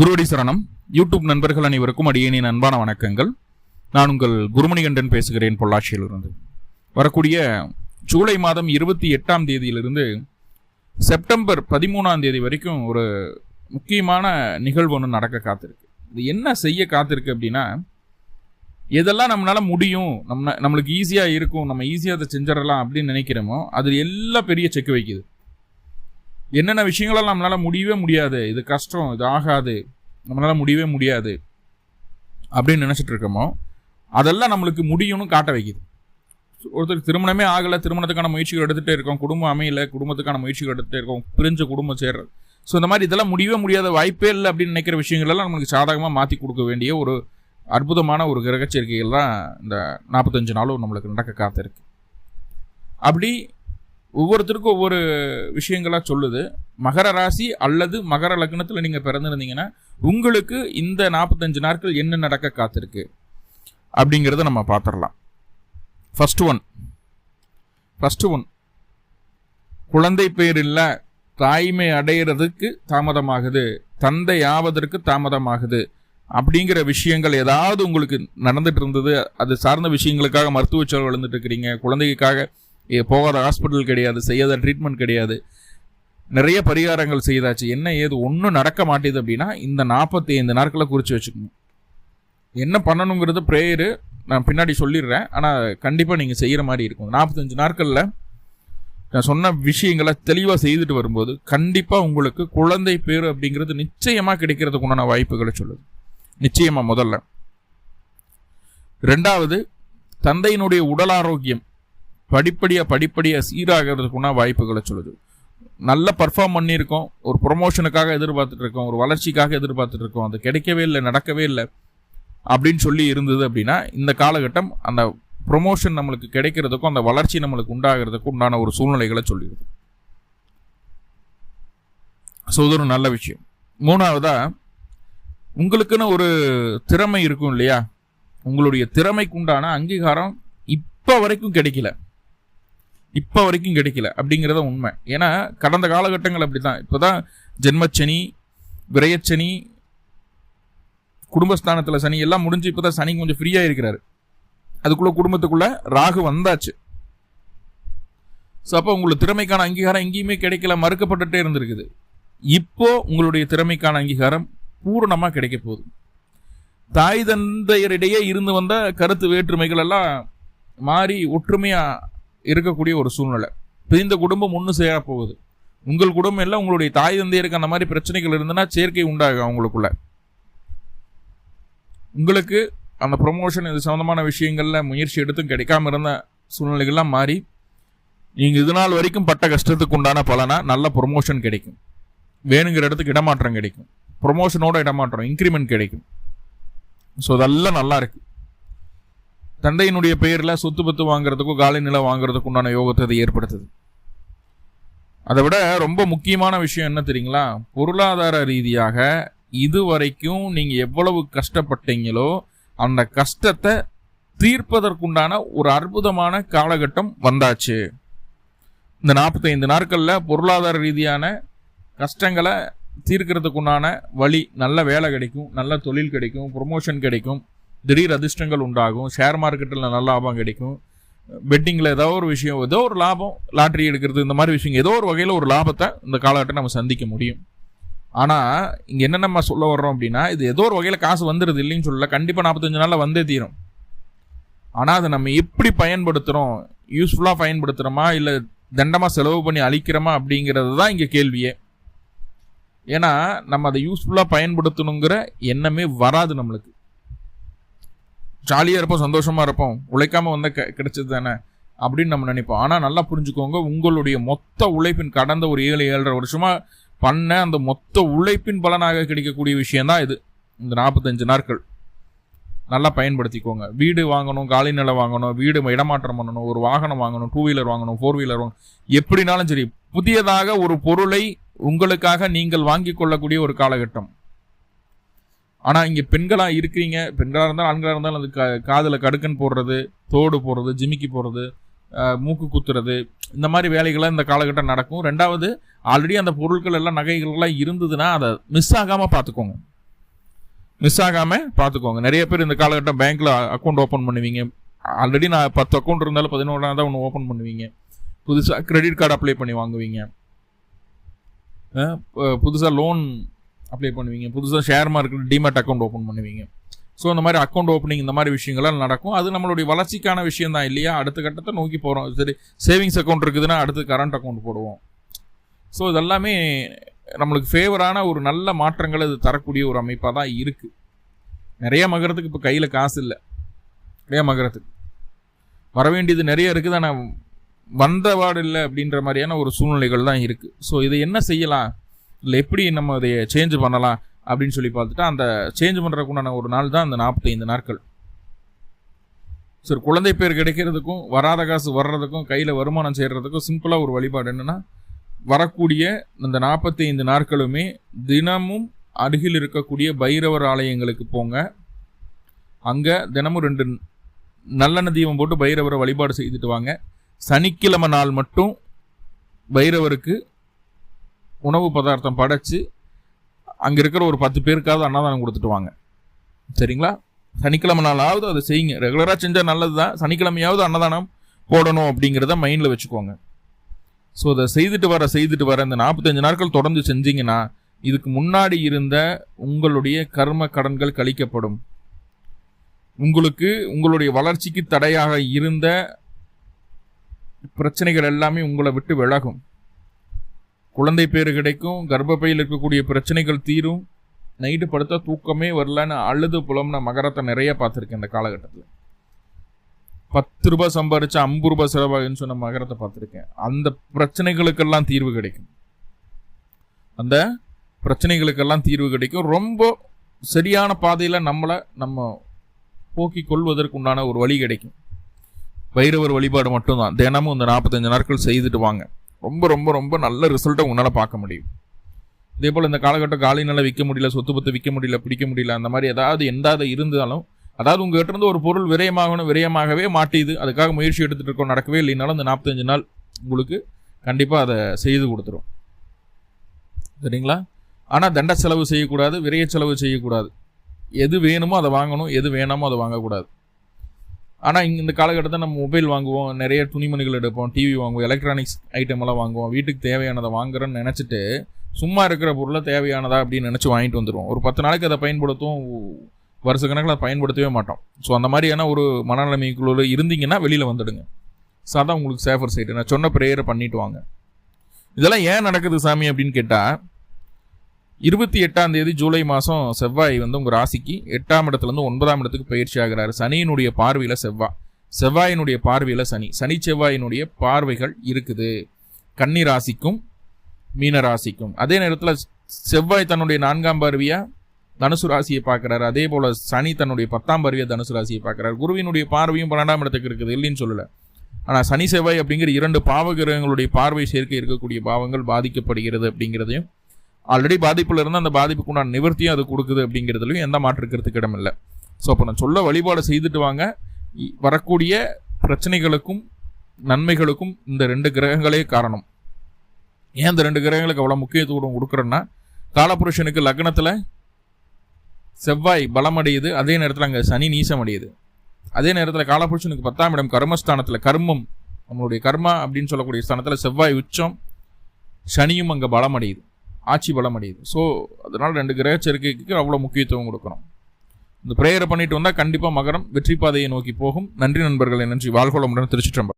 குருவடி சரணம். யூடியூப் நண்பர்கள் அனைவருக்கும் அடியேனின் அன்பான வணக்கங்கள். நான் உங்கள் குருமணிகண்டன் பேசுகிறேன் பொள்ளாச்சியிலிருந்து. வரக்கூடிய ஜூலை மாதம் இருபத்தி எட்டாம் தேதியிலிருந்து செப்டம்பர் பதிமூணாம் தேதி வரைக்கும் ஒரு முக்கியமான நிகழ்வு ஒன்று நடக்க காத்திருக்கு. இது என்ன செய்ய காத்திருக்கு அப்படின்னா எதெல்லாம் நம்மளால முடியும் நம்ம நம்மளுக்கு ஈஸியாக இருக்கும் நம்ம ஈஸியாக அதை செஞ்சிடலாம் அப்படின்னு நினைக்கிறோமோ அது எல்லாம் பெரிய செக் வைக்குது. என்னென்ன விஷயங்களெல்லாம் நம்மளால முடியவே முடியாது. இது கஷ்டம் இது ஆகாது. நம்மளால் முடியவே முடியாது. அப்படின்னு நினச்சிட்டு இருக்கோமோ அதெல்லாம் நம்மளுக்கு முடியும்னு காட்ட வைக்குது. ஒருத்தருக்கு திருமணமே ஆகலை திருமணத்துக்கான முயற்சிகள் எடுத்துகிட்டே இருக்கோம் குடும்பம் அமையல குடும்பத்துக்கான முயற்சிகள் எடுத்துகிட்டே இருக்கோம் பிரிஞ்ச குடும்பம் சேர்றது ஸோ இந்த மாதிரி இதெல்லாம் முடியவே முடியாத வாய்ப்பே இல்லை அப்படின்னு நினைக்கிற விஷயங்களெல்லாம் நம்மளுக்கு சாதகமாக மாற்றி கொடுக்க வேண்டிய ஒரு அற்புதமான ஒரு கிரகச்சேர்க்கைகள் தான் இந்த நாற்பத்தஞ்சு நாளும் நம்மளுக்கு நடக்க காத்திருக்கு. அப்படி ஒவ்வொருத்தருக்கும் ஒவ்வொரு விஷயங்களாக சொல்லுது. மகர ராசி அல்லது மகர லக்னத்தில் நீங்கள் பிறந்திருந்தீங்கன்னா உங்களுக்கு இந்த நாற்பத்தஞ்சு நாட்கள் என்ன நடக்க காத்திருக்கு அப்படிங்கிறத நம்ம பார்த்துடலாம். ஃபஸ்ட்டு ஒன் ஃபஸ்ட்டு ஒன் குழந்தை பேர் இல்லை தாய்மை அடையிறதுக்கு தாமதமாகுது. தந்தை ஆவதற்கு தாமதமாகுது. அப்படிங்கிற விஷயங்கள் ஏதாவது உங்களுக்கு நடந்துட்டு இருந்தது. அது சார்ந்த விஷயங்களுக்காக மருத்துவ செலவு எழுந்துட்டு இருக்கிறீங்க. குழந்தைக்காக போகாத ஹாஸ்பிட்டல் கிடையாது செய்யாத ட்ரீட்மெண்ட் கிடையாது. நிறைய பரிகாரங்கள் செய்தாச்சு. என்ன ஏது ஒன்றும் நடக்க மாட்டேது அப்படின்னா இந்த நாற்பத்தி ஐந்து நாட்களை குறித்து வச்சுக்கணும். என்ன பண்ணணுங்கிறது ப்ரேயரு நான் பின்னாடி சொல்லிடுறேன். ஆனால் கண்டிப்பாக நீங்கள் செய்கிற மாதிரி இருக்கும். நாற்பத்தஞ்சு நாட்களில் நான் சொன்ன விஷயங்களை தெளிவாக செய்துட்டு வரும்போது கண்டிப்பாக உங்களுக்கு குழந்தை பேர் அப்படிங்கிறது நிச்சயமாக கிடைக்கிறதுக்கு உண்டான வாய்ப்புகளை சொல்லுது. நிச்சயமாக முதல்ல. ரெண்டாவது தந்தையினுடைய உடல் ஆரோக்கியம். படிப்படியாக படிப்படியாக சீராகிறதுக்குன்னா வாய்ப்புகளை சொல்லுது. நல்ல பர்ஃபார்ம் பண்ணியிருக்கோம். ஒரு ப்ரொமோஷனுக்காக எதிர்பார்த்துட்டு இருக்கோம் ஒரு வளர்ச்சிக்காக எதிர்பார்த்துட்டு இருக்கோம் அது கிடைக்கவே இல்லை நடக்கவே இல்லை அப்படின்னு சொல்லி இருந்தது அப்படின்னா இந்த காலகட்டம் அந்த ப்ரொமோஷன் நம்மளுக்கு கிடைக்கிறதுக்கும் அந்த வளர்ச்சி நம்மளுக்கு உண்டாகிறதுக்கும் உண்டான ஒரு சூழ்நிலைகளை சொல்லிடுது ஸோ இது ஒரு நல்ல விஷயம். மூணாவதாக உங்களுக்குன்னு ஒரு திறமை இருக்கும் இல்லையா? உங்களுடைய திறமைக்கு உண்டான அங்கீகாரம் இப்போ வரைக்கும் கிடைக்கல. இப்போ வரைக்கும் கிடைக்கல அப்படிங்கிறத உண்மை. ஏன்னா கடந்த காலகட்டங்கள் அப்படி தான் இப்போ தான் ஜென்மச்சனி விரயச்சனி குடும்பஸ்தானத்தில் சனி எல்லாம் முடிஞ்சு இப்போ தான் சனி கொஞ்சம் ஃப்ரீயாக இருக்கிறாரு. அதுக்குள்ள குடும்பத்துக்குள்ள ராகு வந்தாச்சு. ஸோ அப்போ உங்களுக்கு திறமைக்கான அங்கீகாரம் எங்கேயுமே கிடைக்கல மறுக்கப்பட்டுட்டே இருந்திருக்குது. இப்போ உங்களுடைய திறமைக்கான அங்கீகாரம் பூரணமாக கிடைக்க போகுது. தாய் தந்தையரிடையே இருந்து வந்த கருத்து வேற்றுமைகள் எல்லாம் மாறி ஒற்றுமையாக இருக்கக்கூடிய ஒரு சூழ்நிலை. பிரிந்த குடும்பம் ஒன்று சேரப்போகுது. போகுது உங்கள் குடும்பம் எல்லாம் உங்களுடைய தாய் தந்தையருக்கு அந்த மாதிரி பிரச்சனைகள் இருந்ததுன்னா சேர்க்கை உண்டாகும் அவங்களுக்குள்ள. உங்களுக்கு அந்த ப்ரொமோஷன் இது சம்மந்தமான விஷயங்களில் முயற்சி எடுத்தும் கிடைக்காம இருந்த சூழ்நிலைகள்லாம் மாறி நீங்கள் இது நாள் வரைக்கும் பட்ட கஷ்டத்துக்கு உண்டான பலனா நல்ல ப்ரொமோஷன் கிடைக்கும். வேணுங்கிற இடத்துக்கு இடமாற்றம் கிடைக்கும். ப்ரொமோஷனோட இடமாற்றம் இன்க்ரிமெண்ட் கிடைக்கும். ஸோ அதெல்லாம் நல்லா இருக்குது தந்தையினுடைய பெயரில் சொத்து பத்து வாங்குறதுக்கும் காலை நிலம் வாங்குறதுக்கு உண்டான யோகத்தை அது ஏற்படுத்துது. அதை விட ரொம்ப முக்கியமான விஷயம் என்ன தெரியுங்களா? பொருளாதார ரீதியாக இது வரைக்கும் நீங்க எவ்வளவு கஷ்டப்பட்டீங்களோ அந்த கஷ்டத்தை தீர்ப்பதற்குண்டான ஒரு அற்புதமான காலகட்டம் வந்தாச்சு. இந்த நாற்பத்தைந்து நாட்களில் பொருளாதார ரீதியான கஷ்டங்களை தீர்க்கிறதுக்குண்டான வழி நல்ல வேலை கிடைக்கும் நல்ல தொழில் கிடைக்கும் ப்ரொமோஷன் கிடைக்கும். திடீர் அதிர்ஷ்டங்கள் உண்டாகும் ஷேர் மார்க்கெட்டில் நல்ல லாபம் கிடைக்கும். பெட்டிங்கில் ஏதோ ஒரு விஷயம் ஏதோ ஒரு லாபம் லாட்ரி எடுக்கிறது இந்த மாதிரி விஷயம் ஏதோ ஒரு வகையில் ஒரு லாபத்தை இந்த காலகட்டம் நம்ம சந்திக்க முடியும். ஆனால் இங்கே என்ன நம்ம சொல்ல வர்றோம் அப்படின்னா இது ஏதோ ஒரு வகையில் காசு வந்துடுது இல்லைன்னு சொல்லல. கண்டிப்பாக நாற்பத்தஞ்சு நாளில் வந்தே தீரும். ஆனால் அதை நம்ம எப்படி பயன்படுத்துகிறோம் யூஸ்ஃபுல்லாக பயன்படுத்துகிறோமா இல்லை தண்டமாக செலவு பண்ணி அழிக்கிறோமா? அப்படிங்கிறது தான் இங்கே கேள்வியே. ஏன்னா நம்ம அதை யூஸ்ஃபுல்லாக பயன்படுத்தணுங்கிற எண்ணமே வராது நம்மளுக்கு. ஜாலியாக இருப்போம் சந்தோஷமாக இருப்போம். உழைக்காமல் வந்த க கிடைச்சது தானே அப்படின்னு நம்ம நினைப்போம். ஆனால் நல்லா புரிஞ்சுக்கோங்க உங்களுடைய மொத்த உழைப்பின் கடந்த ஒரு ஏழு ஏழரை வருஷமாக பண்ண அந்த மொத்த உழைப்பின் பலனாக கிடைக்கக்கூடிய விஷயந்தான் இது. இந்த நாற்பத்தஞ்சு நாட்கள். நல்லா பயன்படுத்திக்கோங்க. வீடு வாங்கணும் காலி நிலம் வாங்கணும் வீடு இடமாற்றம் பண்ணணும் ஒரு வாகனம் வாங்கணும் டூ வீலர் வாங்கணும் ஃபோர் வீலர் வாங்கணும். எப்படினாலும் சரி புதியதாக ஒரு பொருளை உங்களுக்காக நீங்கள் வாங்கி கொள்ளக்கூடிய ஒரு காலகட்டம். ஆனால் இங்கே பெண்களாக இருக்கிறீங்க. பெண்களாக இருந்தாலும் ஆண்களாக இருந்தாலும் அது கா காதில் கடுக்கன் போடுறது தோடு போடுறது ஜிமிக்கி போடுறது மூக்கு குத்துறது இந்த மாதிரி வேலைகள்லாம் இந்த காலகட்டம் நடக்கும். ரெண்டாவது ஆல்ரெடி அந்த பொருட்கள் எல்லாம் நகைகள்லாம் இருந்ததுன்னா அதை மிஸ் ஆகாமல் பார்த்துக்கோங்க மிஸ் ஆகாமல் பார்த்துக்கோங்க நிறைய பேர் இந்த காலகட்டம் பேங்க்கில் அக்கௌண்ட் ஓப்பன் பண்ணுவீங்க. ஆல்ரெடி நான் பத்து அக்கௌண்ட் இருந்தாலும் பதினோரா தான் ஒன்று ஓப்பன் பண்ணுவீங்க. புதுசாக கிரெடிட் கார்டு அப்ளை பண்ணி வாங்குவீங்க. புதுசாக லோன் அப்ளை பண்ணுவீங்க. புதுசாக share market demat account open பண்ணுவீங்க. ஸோ இந்த மாதிரி அக்கௌண்ட் ஓப்பனிங் இந்த மாதிரி விஷயங்கள்லாம் நடக்கும். அது நம்மளுடைய வளர்ச்சிக்கான விஷயம் தான் இல்லையா? அடுத்த கட்டத்தை நோக்கி போகிறோம் சரி சேவிங்ஸ் அக்கௌண்ட் இருக்குதுன்னா அடுத்து கரண்ட் அக்கௌண்ட் போடுவோம். ஸோ இதெல்லாமே நம்மளுக்கு ஃபேவரான ஒரு நல்ல மாற்றங்களை இது தரக்கூடிய ஒரு அமைப்பாக தான் இருக்குது நிறைய மகரத்துக்கு இப்போ கையில் காசு இல்லை. நிறைய மகரத்துக்கு. வர வேண்டியது நிறைய இருக்குது. ஆனால் வந்தவாடு இல்லை அப்படின்ற மாதிரியான ஒரு சூழ்நிலைகள் தான் இருக்குது ஸோ இதை என்ன செய்யலாம்? இல்லை எப்படி நம்ம அதை சேஞ்ச் பண்ணலாம் அப்படின்னு சொல்லி பார்த்துட்டா அந்த சேஞ்ச் பண்ணுறதுக்குண்டான ஒரு நாள் தான் அந்த நாற்பத்தைந்து நாட்கள். சரி குழந்தை பேர் கிடைக்கிறதுக்கும் வராத காசு வர்றதுக்கும் கையில் வருமானம் செய்கிறதுக்கும் சிம்பிளாக ஒரு வழிபாடு என்னென்னா வரக்கூடிய இந்த நாற்பத்தைந்து நாட்களுமே தினமும் அருகில் இருக்கக்கூடிய பைரவர் ஆலயங்களுக்கு போங்க. அங்கே தினமும் ரெண்டு நல்லெண்ண தீபம் போட்டு பைரவரை வழிபாடு செய்துட்டு வாங்க. சனிக்கிழமை நாள் மட்டும் பைரவருக்கு உணவு பதார்த்தம் படைச்சு அங்கே இருக்கிற ஒரு பத்து பேருக்காவது அன்னதானம் கொடுத்துட்டு வாங்க. சரிங்களா? சனிக்கிழமை நாளாவது அதை செய்யுங்க. ரெகுலராக செஞ்சால் நல்லது தான் சனிக்கிழமையாவது அன்னதானம் போடணும் அப்படிங்கிறத மைண்டில் வச்சுக்கோங்க. ஸோ அதை செய்துட்டு வர செய்துட்டு வர இந்த நாற்பத்தஞ்சு நாட்கள் தொடர்ந்து செஞ்சீங்கன்னா இதுக்கு முன்னாடி இருந்த உங்களுடைய கர்ம கடன்கள் கழிக்கப்படும். உங்களுக்கு உங்களுடைய வளர்ச்சிக்கு தடையாக இருந்த பிரச்சனைகள் எல்லாமே உங்களை விட்டு விலகும். குழந்தை பேர் கிடைக்கும் கர்ப்பப்பையில் இருக்கக்கூடிய பிரச்சனைகள் தீரும் நைட்டு படுத்தா தூக்கமே வரலன்னு அழுது புலம்னா மகரத்தை நிறைய பார்த்துருக்கேன் இந்த காலகட்டத்தில். பத்து ரூபாய் சம்பாரிச்சா ஐம்பது ரூபாய் செலவாகுன்னு சொன்ன மகரத்தை பார்த்துருக்கேன். அந்த பிரச்சனைகளுக்கெல்லாம் தீர்வு கிடைக்கும். அந்த பிரச்சனைகளுக்கெல்லாம் தீர்வு கிடைக்கும். ரொம்ப சரியான பாதையில் நம்மளை நம்ம போக்கி கொள்வதற்கு உண்டான ஒரு வழி கிடைக்கும். வைரவர் வழிபாடு மட்டும்தான். தினமும் இந்த நாற்பத்தஞ்சு நாட்கள் செய்துட்டு வாங்க. ரொம்ப ரொம்ப ரொம்ப நல்ல ரிசல்ட்டை உன்னால் பார்க்க முடியும். இதே போல் இந்த காலகட்டம் காலினால் விற்க முடியல சொத்து பத்து விற்க முடியல பிடிக்க முடியல அந்த மாதிரி ஏதாவது எந்தாவது இருந்தாலும் அதாவது உங்ககிட்ட இருந்து ஒரு பொருள் விரயமாகணும் விரயமாகவே மாட்டிது அதுக்காக முயற்சி எடுத்துகிட்டு இருக்கோம் நடக்கவே இல்லைனாலும் இந்த நாற்பத்தஞ்சு நாள் உங்களுக்கு கண்டிப்பாக அதை செய்து கொடுத்துரும். சரிங்களா? ஆனால் தண்ட செலவு செய்யக்கூடாது விரைய செலவு செய்யக்கூடாது. எது வேணுமோ அதை வாங்கணும் எது வேணாமோ அதை வாங்கக்கூடாது. ஆனால் இங்கே இந்த காலகட்டத்தில் நம்ம மொபைல் வாங்குவோம் நிறைய துணிமணிகள் எடுப்போம் டிவி வாங்குவோம் எலக்ட்ரானிக்ஸ் ஐட்டம் எல்லாம் வாங்குவோம் வீட்டுக்கு தேவையானதை வாங்குறோன்னு நினச்சிட்டு சும்மா இருக்கிற பொருளை தேவையானதா அப்படின்னு நினச்சி வாங்கிட்டு வந்துடுவோம் ஒரு பத்து நாளைக்கு அதை பயன்படுத்தும் வருஷ கணக்கில் அதை பயன்படுத்தவே மாட்டோம். ஸோ அந்த மாதிரியான ஒரு மனநிலைமைக்குள்ள இருந்தீங்கன்னா வெளியில் வந்துடுங்க. ஸோ அதான் உங்களுக்கு சேஃபர் சைடு நான் சொன்ன ப்ரேயரை பண்ணிட்டு வாங்க. இதெல்லாம் ஏன் நடக்குது சாமி அப்படின்னு கேட்டால் இருபத்தி எட்டாம் தேதி ஜூலை மாதம் செவ்வாய் வந்து உங்கள் ராசிக்கு எட்டாம் இடத்துலேருந்து ஒன்பதாம் இடத்துக்கு பயிற்சி ஆகிறாரு. சனியினுடைய பார்வையில் செவ்வாய் செவ்வாயினுடைய பார்வையில் சனி. சனி செவ்வாயினுடைய பார்வைகள் இருக்குது. கன்னி ராசிக்கும் மீன ராசிக்கும். அதே நேரத்தில் செவ்வாய் தன்னுடைய நான்காம் பார்வையாக தனுசு ராசியை பார்க்குறாரு. அதே போல் சனி தன்னுடைய பத்தாம் பார்வையாக தனுசு ராசியை பார்க்குறாரு. குருவினுடைய பார்வையும் பன்னெண்டாம் இடத்துக்கு இருக்குது. இல்லைன்னு சொல்லலை. ஆனால் சனி செவ்வாய் அப்படிங்கிற இரண்டு பாவகிரகங்களுடைய பார்வை சேர்க்கை இருக்கக்கூடிய பாவங்கள் பாதிக்கப்படுகிறது அப்படிங்கிறதையும் ஆல்ரெடி பாதிப்பில் இருந்து அந்த பாதிப்புக்கு உண்டான நிவர்த்தியும் அது கொடுக்குது அப்படிங்கிறதுலையும் எந்த மாற்றுக்கிறதுக்கு இடமில்லை ஸோ அப்போ நான் சொல்ல வழிபாடு செய்துட்டு வாங்க. வரக்கூடிய பிரச்சனைகளுக்கும் நன்மைகளுக்கும் இந்த ரெண்டு கிரகங்களே காரணம். ஏன் இந்த ரெண்டு கிரகங்களுக்கு அவ்வளோ முக்கியத்துவம் கொடுக்குறேன்னா காலபுருஷனுக்கு லக்னத்தில் செவ்வாய் பலம் அடையுது அதே நேரத்தில் அங்கே சனி நீசம் அடையுது அதே நேரத்தில் காலபுருஷனுக்கு பத்தாம் இடம் கர்மஸ்தானத்தில் கர்மம் நம்மளுடைய கர்மா அப்படின்னு சொல்லக்கூடிய ஸ்தானத்தில் செவ்வாய் உச்சம் சனியும் அங்கே பலம் அடையுது ஆட்சி பலம் அடையுது. ஸோ அதனால் ரெண்டு கிரக சேர்க்கைக்கு அவ்வளோ முக்கியத்துவம் கொடுக்கணும். இந்த ப்ரேயரை பண்ணிட்டு வந்தால் கண்டிப்பாக மகரம் வெற்றி பாதையை நோக்கி போகும். நன்றி நண்பர்களை நன்றி. வாழ்கோளமுடன் திருச்சிட்டம்பரம்